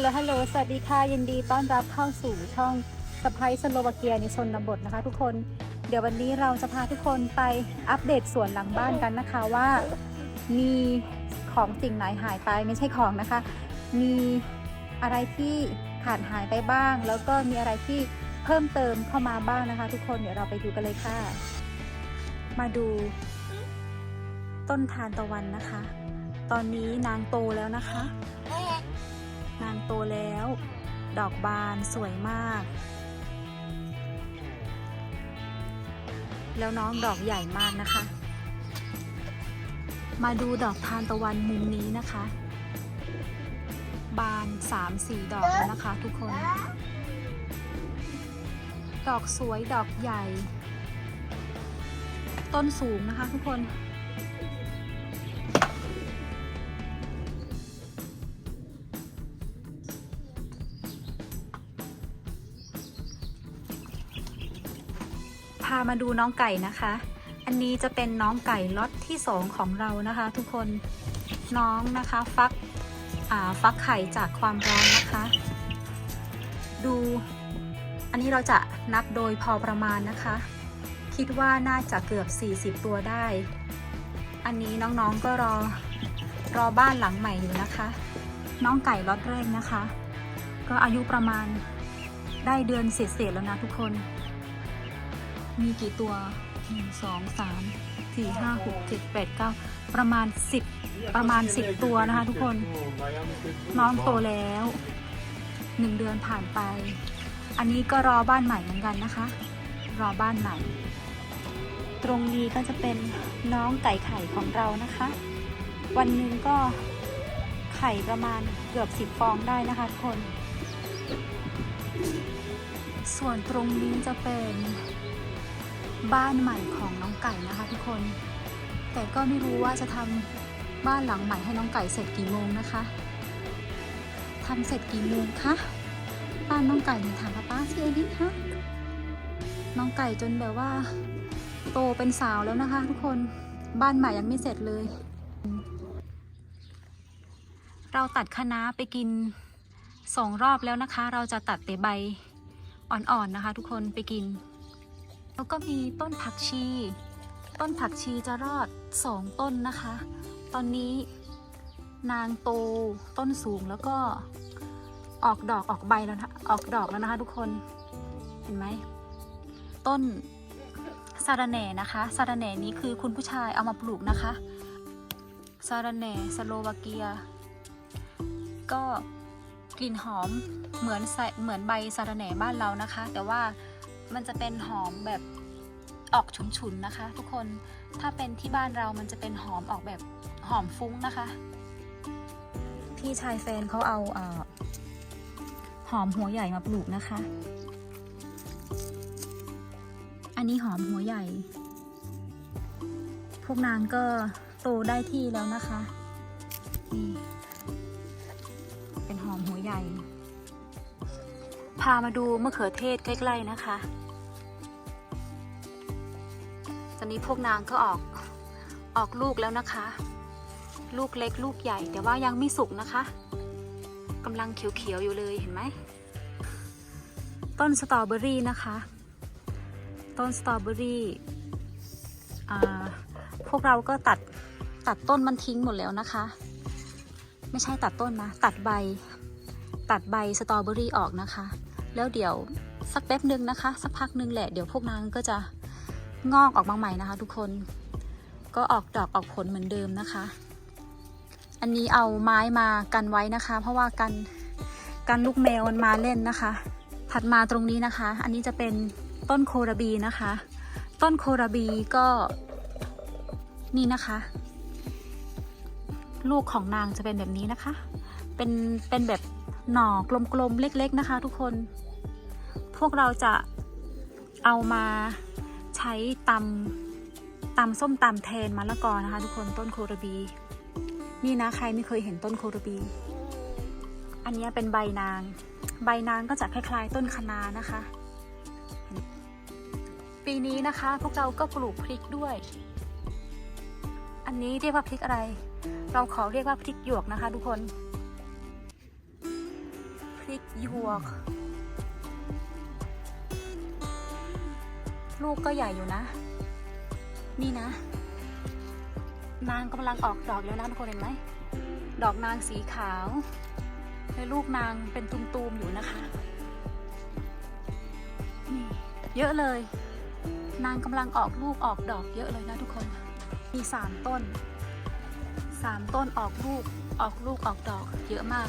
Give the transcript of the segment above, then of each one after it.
ลโหล ฮัลโหล สวัสดีค่ะ ยินดีต้อนรับเข้าสู่ช่องสไปสโลวาเกียในชนบทนะคะ ทุกคน เดี๋ยววันนี้เราจะพาทุกคนไปอัปเดตสวนหลังบ้านกันนะคะว่า มีของสิ่งไหนหายไปไม่ใช่ของนะคะ มีอะไรที่ขาดหายไปบ้าง แล้วก็มีอะไรที่เพิ่มเติมเข้ามาบ้างนะคะ ทุกคน เดี๋ยวเราไปดูกันเลยค่ะ มาดู ต้นทานตะวันนะคะ ตอนนี้นางโตแล้วนะคะ โตแล้ว ดอกบานสวยมาก แล้วน้องดอกใหญ่มากนะคะ มาดูดอกทานตะวันมุมนี้นะคะ บานสามสี่ดอกแล้วนะคะทุกคน ดอกสวยดอกใหญ่ ต้นสูงนะคะทุกคน มาดูน้องไก่นะคะ อันนี้จะเป็นน้องไก่ล็อตที่สองของเรานะคะ ทุกคนน้องนะคะฟักฟักไข่จากความร้อนนะคะ ดูอันนี้เราจะนับโดยพอประมาณนะคะ คิดว่าน่าจะเกือบ 40 ตัวได้ อันนี้น้องๆก็รอรอบ้านหลังใหม่อยู่นะคะ น้องไก่ล็อตแรกนะคะ ก็อายุประมาณได้เดือนเศษๆแล้วนะทุกคน มีกี่ตัวหนึ่งสองสามสี่ห้าหกเจ็ดแปดเก้าประมาณสิบประมาณสิบตัวนะคะทุกคน น้องโตแล้วหนึ่งเดือนผ่านไป อันนี้ก็รอบ้านใหม่เหมือนกันนะคะ รอบ้านใหม่ ตรงนี้ก็จะเป็นน้องไก่ไข่ของเรานะคะ วันหนึ่งก็ไข่ประมาณเกือบสิบฟองได้นะคะทุกคน ส่วนตรงนี้จะเป็น บ้านใหม่ของน้องไก่นะคะทุกคน แต่ก็ไม่รู้ว่าจะทำบ้านหลังใหม่ให้น้องไก่เสร็จกี่โมงนะคะทำเสร็จกี่โมงคะบ้านน้องไก่เนี่ยถามป้าป้าสิเอลิฮะน้องไก่จนแบบว่า โตเป็นสาวแล้วนะคะ ทุกคนบ้านใหม่ยังไม่เสร็จเลย เราตัดคะน้าไปกินสองรอบแล้วนะคะ เราจะตัดแต่ใบอ่อนๆนะคะ ทุกคนไปกิน แล้วก็มีต้นผักชี ต้นผักชีจะรอดสองต้นนะคะ ตอนนี้นางโตต้นสูงแล้วก็ออกดอกออกใบแล้วนะออกดอกแล้วนะคะทุกคนเห็นไหมต้นซาดาแหน่นะคะซาดาแหน่นี้คือคุณผู้ชายเอามาปลูกนะคะซาดาแหน่สโลวาเกีย ก็กลิ่นหอมเหมือนเหมือนใบซาดาแหน่บ้านเรานะคะ แต่ว่า มันจะเป็นหอมแบบออกฉุนๆนะคะ ทุกคนถ้าเป็นที่บ้านเรามันจะเป็นหอมออกแบบหอมฟุ้งนะคะ พี่ชายแฟนเขาเอาเอ่อหอมหัวใหญ่มาปลูกนะคะ อันนี้หอมหัวใหญ่ พวกนางก็โตได้ที่แล้วนะคะนี่เป็นหอมหัวใหญ่ พามาดูมะเขือเทศใกล้ ๆ นะคะ ตอนนี้พวกนางก็ออกออกลูกแล้วนะคะ ลูกเล็กลูกใหญ่แต่ว่ายังไม่สุกนะคะกำลังเขียวๆอยู่เลยเห็นไหม ต้นสตรอเบอรี่นะคะ ต้นสตรอเบอรี่พวกเราก็ตัดตัดต้นมันทิ้งหมดแล้วนะคะ ไม่ใช่ตัดต้นนะ ตัดใบ ตัดใบสตรอเบอรี่ออกนะคะ แล้วเดี๋ยวสักแป๊บหนึ่งนะคะ สักพักหนึ่งแหละเดี๋ยวพวกนางก็จะ งอกออกมาใหม่นะคะ ทุกคนก็ออกดอกออกผลเหมือนเดิมนะคะ อันนี้เอาไม้มากันไว้นะคะ เพราะว่ากันกันลูกแมวมันมาเล่นนะคะ ถัดมาตรงนี้นะคะ อันนี้จะเป็นต้นโคราบีนะคะ ต้นโคราบีก็นี่นะคะ ลูกของนางจะเป็นแบบนี้นะคะ เป็นเป็นแบบหน่อกลมๆเล็ก ๆนะคะ ทุกคน พวกเราจะเอามา ใช้ตำตำส้มตำแทนมะละกอนะคะ ทุกคนต้นโครบี นี่นะใครไม่เคยเห็นต้นโครบี อันนี้เป็นใบนาง ใบนางก็จะคล้าย ๆ ต้นคะนานะคะ ปีนี้นะคะ พวกเราก็ปลูกพริกด้วย อันนี้เรียกว่าพริกอะไร เราขอเรียกว่าพริกหยวกนะคะ ทุกคน พริกหยวก ลูกก็ใหญ่อยู่นะ นี่นะ นางกำลังออกดอกแล้วนะทุกคนเห็นไหม ดอกนางสีขาวและลูกนางเป็นตุมๆอยู่นะคะ นี่เยอะเลย นางกำลังออกลูกออกดอกเยอะเลยนะทุกคน มีสามต้นสามต้นออกลูกออกลูกออกดอกเยอะมาก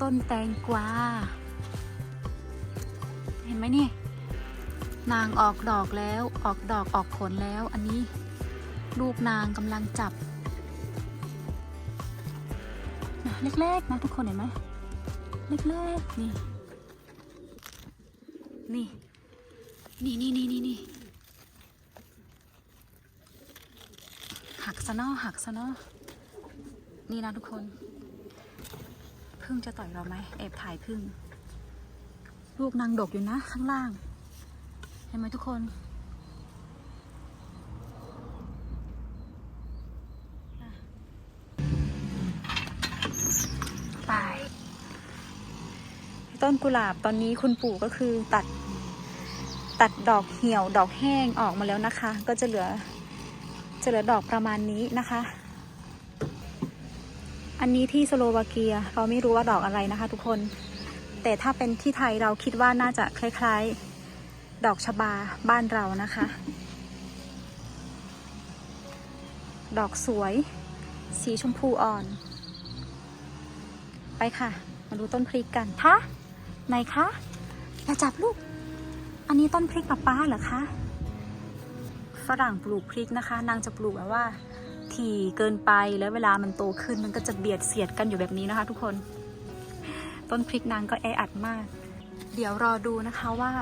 ต้นแตงกวา เห็นไหมนี่ นางออกดอกแล้วออกดอกออกผลแล้วอันนี้ลูกนางกำลังจับนะเล็กๆนะทุกคนเห็นไหมเล็กๆนี่นี่นี่นี่นี่นี่นี่หักซะนอหักซะนอนี่นะทุกคน พึ่งจะต่อยเราไหมแอบถ่ายพึ่ง ลูกนางดกอยู่นะ ข้างล่าง เห็นไหมทุกคน ไป ต้นกุหลาบตอนนี้คุณปู่ก็คือตัด ตัดดอกเหี่ยวดอกแห้งออกมาแล้วนะคะ ก็จะเหลือ จะเหลือดอกประมาณนี้นะคะ อันนี้ที่สโลวาเกีย เราไม่รู้ว่าดอกอะไรนะคะทุกคน แต่ถ้าเป็นที่ไทยเราคิดว่าน่าจะคล้าย ๆ ดอกชบาบ้านเรานะคะ ดอกสวย สีชมพูอ่อน ไปค่ะ มาดูต้นพริกกันคะไหนคะอย่าจับลูก อันนี้ต้นพริกป้าป้าเหรอคะฝรั่งปลูกพริกนะคะ นางจะปลูกแบบว่าถี่เกินไปแล้วเวลามันโตขึ้นมันก็จะเบียดเสียดกันอยู่แบบนี้นะคะ ทุกคน ต้นพริกนางก็แออัดมาก เดี๋ยวรอดูนะคะว่า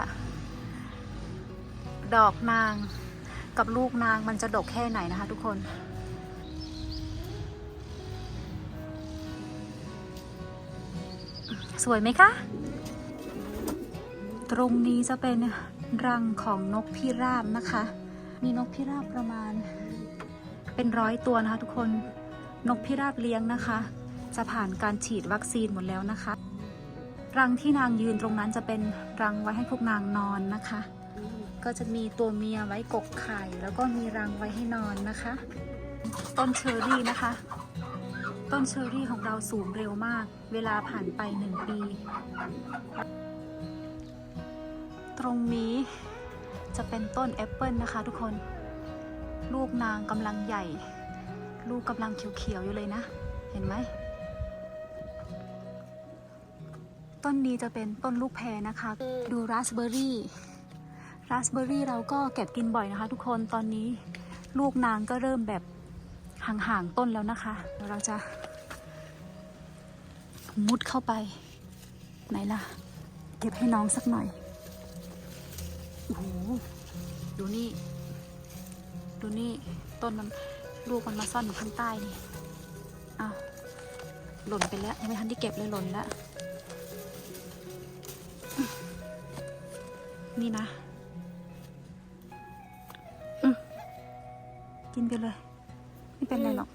ดอกนางกับลูกนางมันจะดกแค่ไหนนะคะ ทุกคนสวยไหมคะ ตรงนี้จะเป็นรังของนกพิราบนะคะ มีนกพิราบประมาณ เป็นร้อยตัวนะคะทุกคน นกพิราบเลี้ยงนะคะ จะผ่านการฉีดวัคซีนหมดแล้วนะคะ รังที่นางยืนตรงนั้นจะเป็นรังไว้ให้พวกนางนอนนะคะ ก็จะมีตัวเมียไว้กกไข่ แล้วก็มีรังไว้ให้นอนนะคะ ต้นเชอรี่นะคะ ต้นเชอรี่ของเราสูงเร็วมาก เวลาผ่านไปหนึ่งปี ตรงนี้จะเป็นต้นแอปเปิลนะคะทุกคน ลูกนางกำลังใหญ่ ลูกกำลังเขียวๆอยู่เลยนะ เห็นไหม ต้นนี้จะเป็นต้นลูกแพรนะคะ ดูราสเบอร์รี่ ราสเบอร์รี่เราก็เก็บกินบ่อยนะคะ ทุกคน ตอนนี้ลูกนางก็เริ่มแบบห่างๆต้นแล้วนะคะเดี๋ยวเราจะ มุดเข้าไป ไหนล่ะ เก็บให้น้องสักหน่อย โอ้โห ดูนี่ ดูนี่ ต้นมันลูกมันมาซ่อนอยู่ข้างใต้นี่ อ้าว หล่นไปแล้วยังไม่ทันที่เก็บเลยหล่นแล้ว นี่นะกินไปเลย ไม่เป็นไรหรอก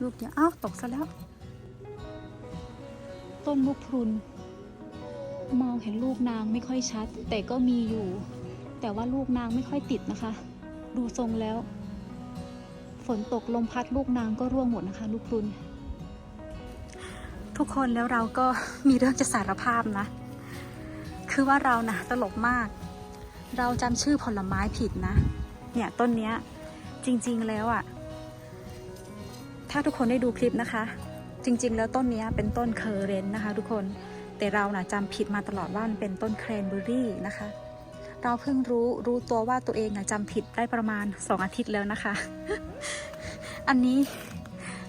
ลูกเดียวอ้าวตกซะแล้ว ต้นลูกพรุน มองเห็นลูกนางไม่ค่อยชัด แต่ก็มีอยู่ แต่ว่าลูกนางไม่ค่อยติดนะคะ ดูทรงแล้ว ฝนตกลมพัดลูกนางก็ร่วงหมดนะคะ ลูกพรุน ทุกคนแล้วเราก็มีเรื่องจะสารภาพนะ คือว่าเรานะตลกมาก เราจำชื่อผลไม้ผิดนะ เนี่ยต้นเนี้ยจริงๆแล้วอะ่ะ ถ้าทุกคนได้ดูคลิปนะคะ จริง ๆ แล้วต้นเนี้ยเป็นต้นเคอร์เรนต์นะคะ ทุกคนแต่เรานะ่ะจำผิดมาตลอดว่ามันเป็นต้นแครนเบอรี่นะคะ เราเพิ่งรู้รู้ตัวว่าตัวเองนะจำผิดได้ประมาณ 2 อาทิตย์แล้วนะคะ อันนี้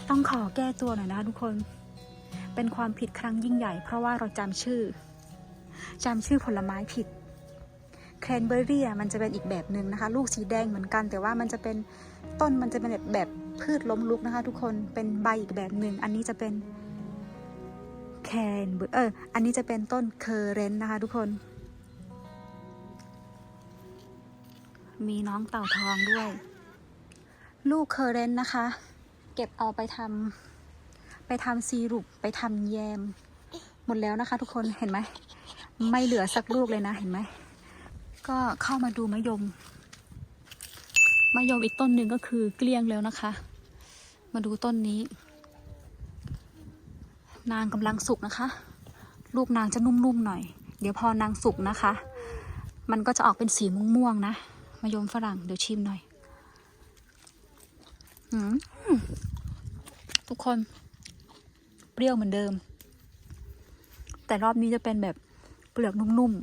ต้องขอแก้ตัวหน่อยนะคะทุกคน เป็นความผิดครั้งยิ่งใหญ่ เพราะว่าเราจำชื่อ จำชื่อผลไม้ผิดแครนเบอร์รี่อะมันจะเป็นอีกแบบหนึ่งนะคะ ลูกสีแดงเหมือนกัน แต่ว่ามันจะเป็นต้นมันจะเป็นแบบแบบพืชล้มลุกนะคะ ทุกคนเป็นใบอีกแบบหนึ่งอันนี้จะเป็นแคนเบอร์เอออันนี้จะเป็นต้นเคอร์เรนต์นะคะ ทุกคน มีน้องเต่าทองด้วย ลูกเคอร์เรนต์นะคะ เก็บเอาไปทำไปทำซีรุปไปทำแยม หมดแล้วนะคะ ทุกคนเห็นไหม ไม่เหลือสักลูกเลยนะเห็นไหม ก็เข้ามาดูมะยมมะยมอีกต้นหนึ่งก็คือเกลี้ยงแล้วนะคะ มาดูต้นนี้ นางกำลังสุกนะคะ ลูกนางจะนุ่มๆหน่อย เดี๋ยวพอนางสุกนะคะ มันก็จะออกเป็นสีม่วงๆนะมะยมฝรั่งเดี๋ยวชิมหน่อยอทุกคนเปรี้ยวเหมือนเดิม แต่รอบนี้จะเป็นแบบ เปลือกนุ่ม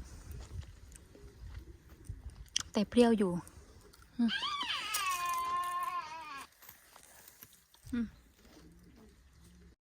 ๆ แต่เปรี้ยวอยู่อื